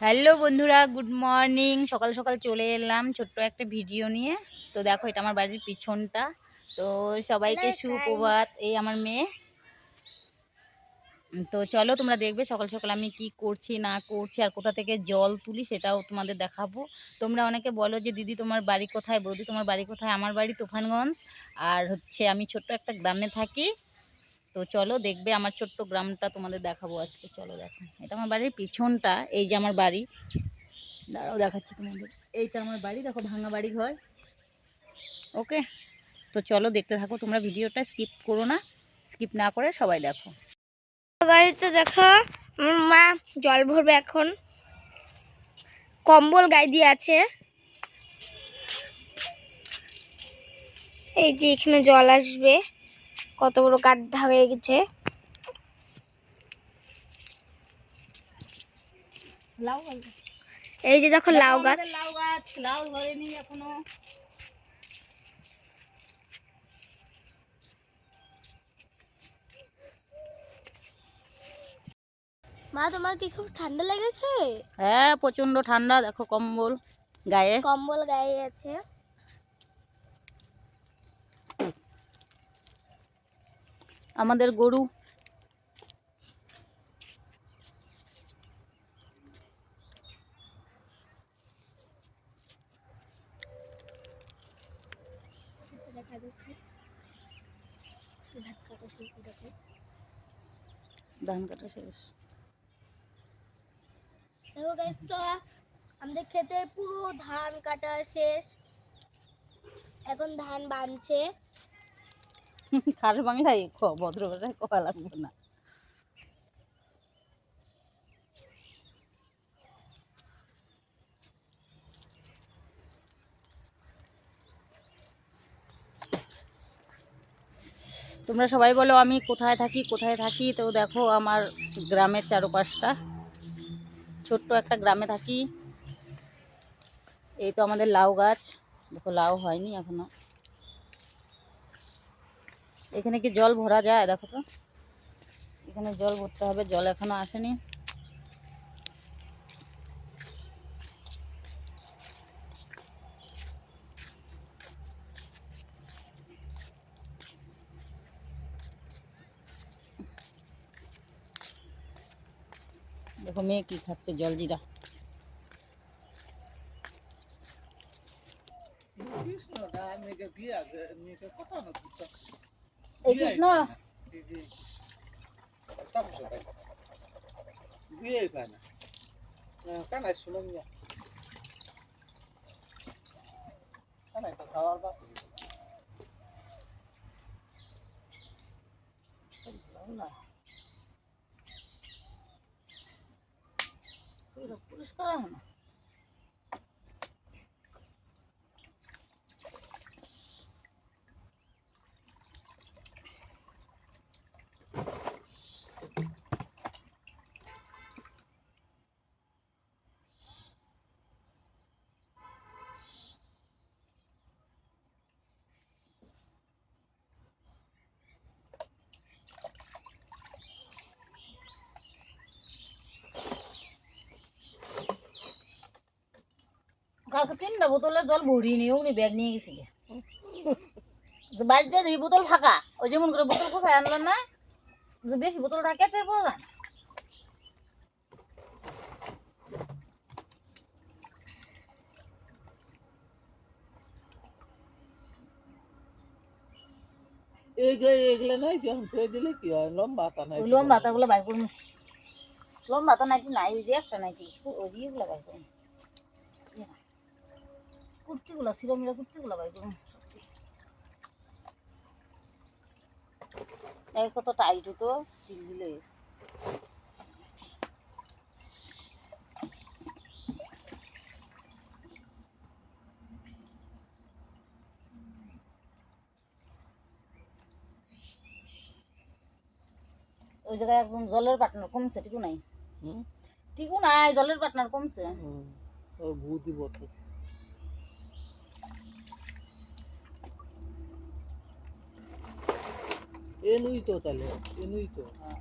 Hello বন্ধুরা good morning. সকাল সকাল চলে এলাম ছোট্ট একটা ভিডিও নিয়ে। তো দেখো এটা আমার বাড়ির পিছনটা। তো সবাইকে সুপ্রভাত এই আমার মেয়ে। তো চলো তোমরা দেখবে সকাল সকাল আমি কি করছি না করছি আর কোথা থেকে জল তুলি সেটাও তোমাদের দেখাবো। তোমরা অনেকে বলো যে দিদি তোমার বাড়ি কোথায়? বৌদি তোমার বাড়ি কোথায়? আমার বাড়ি তুফানগঞ্জ। আর হচ্ছে আমি ছোট্ট একটা গ্রামে থাকি। তো চলো দেখবে আমার ছোট্ট গ্রামটা তোমাদের দেখাবো আজকে। চলো দেখো। এটা আমার বাড়ির পিছনটা, এই যে আমার বাড়ি। দাঁড়াও, দেখাচ্ছি তোমাদের। এইটা আমার বাড়ি, দেখো, ভাঙা বাড়ি ঘর। ওকে? তো চলো দেখতে থাকো, তোমরা ভিডিওটা স্কিপ করো না, স্কিপ না করে সবাই দেখো। গাড়িতে দেখো মা জল ভরবে এখন। কম্বল গায়ে দিয়ে আছে। এই যে এখানে জল আসবে। কত বড় গাড্ডা হয়ে গেছে। এই যে দেখো লাউ গাছ লাউ গাছ লাউ ধরেনি এখনও। মা তোমার কি খুব ঠান্ডা লেগেছে? হ্যাঁ প্রচণ্ড ঠান্ডা দেখো কম্বল গায়ে। কম্বল গায়ে আছে। আমাদের গরু। ধান কাটা শেষ। দেখো আমাদের ক্ষেতের পুরো ধান কাটা শেষ। এখন ধান বানছে। খাস বাংলায় ক- ভদ্র ভাষায় কয়া লাগবে না। তোমরা সবাই বলো, আমি কোথায় থাকি কোথায় থাকি? তো দেখো, আমার গ্রামের চারপাশটা। ছোট্ট একটা গ্রামে থাকি। এই তো আমাদের লাউ গাছ। দেখো, লাউ হয়নি এখনও। এখানে কি জল ভরা যায়? দেখো তো। এখানে জল ভরতে হবে, জল এখনও আসেনি। দেখো, মেয়ে কি খাচ্ছে জল জলজিরা এই কৃষ্ণ পরিষ্কার হয় না। কালকে তিনটা বোতলের জল ভরিয়ে নিয়ে উনি ব্যাগ নিয়ে গেছিলে তো বাড়িতে দুই বোতল ফাঁকা ওই যেমন করে বোতল কোথায় আনলেন না যে বেশি বোতল থাকে টের পাওয়া যায় না। এগুলো নাই যখন থয়ে দিলে কি হয়? লম্বা তা নাই লম্বা তাগুলো বাইর করুন। লম্বা তো নাইটি নাই ওই যে একটা নাইটি ওই ইয়েগুলো বাইর করুন। কুর্তিগুলো সিরামিরা কুর্তিগুলো বাইর এই কত টাইট হতো গেছে। ওই জায়গায় একদম জলের পাটনার কমছে টিকু নাই হুম? টিকু নাই জলের পাটনার কমছে ভূতি বলতেছে এনুই তো তাহলে এনুই তো হ্যাঁ।